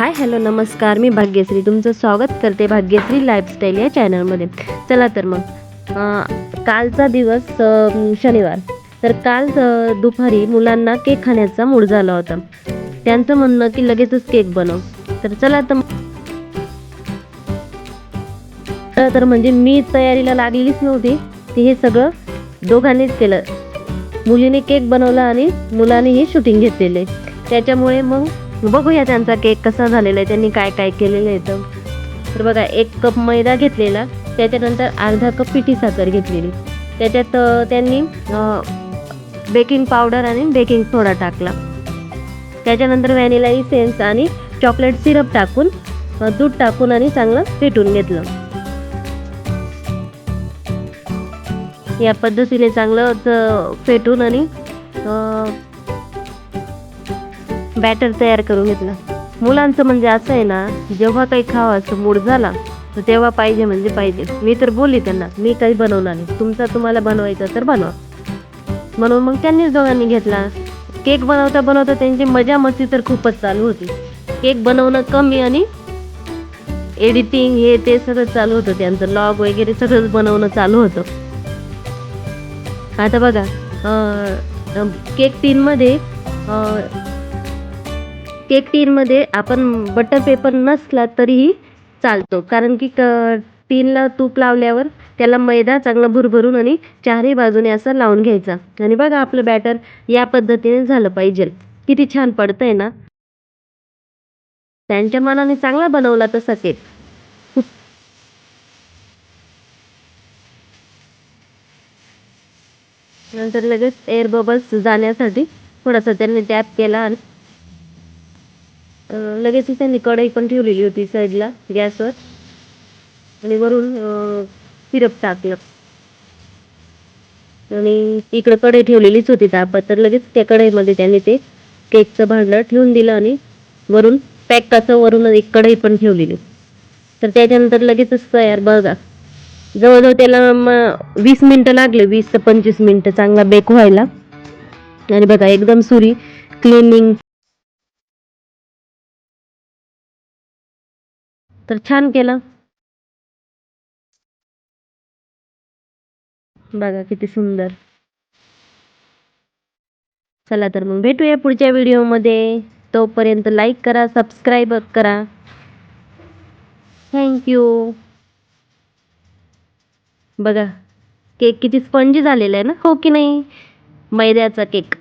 Hi hello नमस्कार. मी भाग्यश्री. तुमचं स्वागत करते भाग्यश्री लाईफस्टाईल या चॅनलमध्ये. चला तर मग. कालचा दिवस शनिवार. तर काल दुपारी मुलांना केक खाण्याचा मूड झाला होता. त्यांचं म्हणणं की लगेचच केक बनव. तर चला तर तर म्हणजे मी तयारीला लागलेलीच नव्हती. ते हे सगळं दोघांनीच केलं. मुलीने केक बनवला आणि मुलाने शूटिंग घेतलेले. त्याच्यामुळे मग बघूया त्यांचा केक कसा झालेला आहे त्यांनी काय काय केलेलं आहे तर तर बघा एक कप मैदा घेतलेला त्याच्यानंतर अर्धा कप पिठी साखर घेतलेली. त्याच्यात त्यांनी बेकिंग पावडर आणि बेकिंग सोडा टाकला. त्याच्यानंतर व्हॅनिला इसेन्स आणि चॉकलेट सिरप टाकून दूध टाकून आणि चांगलं फेटून घेतलं. या पद्धतीने चांगलं फेटून आणि बॅटर तयार करून घेतलं. मुलांचं म्हणजे असं आहे ना जेव्हा काही खावायचं मूड झाला तर तेव्हा पाहिजे म्हणजे पाहिजे. मी तर बोलली त्यांना मी काही बनवणार नाही. तुमचा तुम्हाला बनवायचं तर बनवा. म्हणून मग त्यांनीच दोघांनी घेतला. केक बनवता बनवता त्यांची मजा मस्ती तर खूपच चालू होती. केक बनवणं कमी आणि एडिटिंग हे ते सगळं चालू होतं. त्यांचं लॉग वगैरे सगळंच बनवणं चालू होतं. आता बघा केक तीनमध्ये केक टीनमध्ये आपण बटर पेपर नसला तरीही चालतो. कारण की क टीनला तूप लावल्यावर त्याला मैदा चांगला भुरभरून आणि चारही बाजूने असा लावून घ्यायचा. आणि बघा आपलं बॅटर या पद्धतीने झालं पाहिजे. किती छान पडतंय ना? त्यांच्या मनाने चांगला बनवला तसा केक नंतर लगेच एअर बबल्स जाण्यासाठी थोडासा त्यांनी टॅप केला आणि लगेचच लगेच त्यांनी कढई पण ठेवलेली होती साईडला गॅसवर. आणि वरून सिरप टाकलं. आणि इकडं कढई ठेवलेलीच होती तापत तर लगेच त्या कढईमध्ये त्यांनी ते केकचं भांडं ठेवून दिलं आणि वरून पॅक कसं वरून एक कढई पण ठेवलेली. तर त्याच्यानंतर लगेचच तयार बघा. जवळजवळ त्याला मग वीस मिनटं लागले वीस ते पंचवीस मिनटं चांगला बेक व्हायला. आणि बघा एकदम सुरी क्लिनिंग तर छान केलं. बघा किती सुंदर. चला तर मग भेटूया पुढच्या व्हिडिओमध्ये. तोपर्यंत लाईक करा सबस्क्राईब करा. थँक्यू बघा केक किती स्पंजी झालेला आहे ना? हो की नाही? मैद्याचा केक.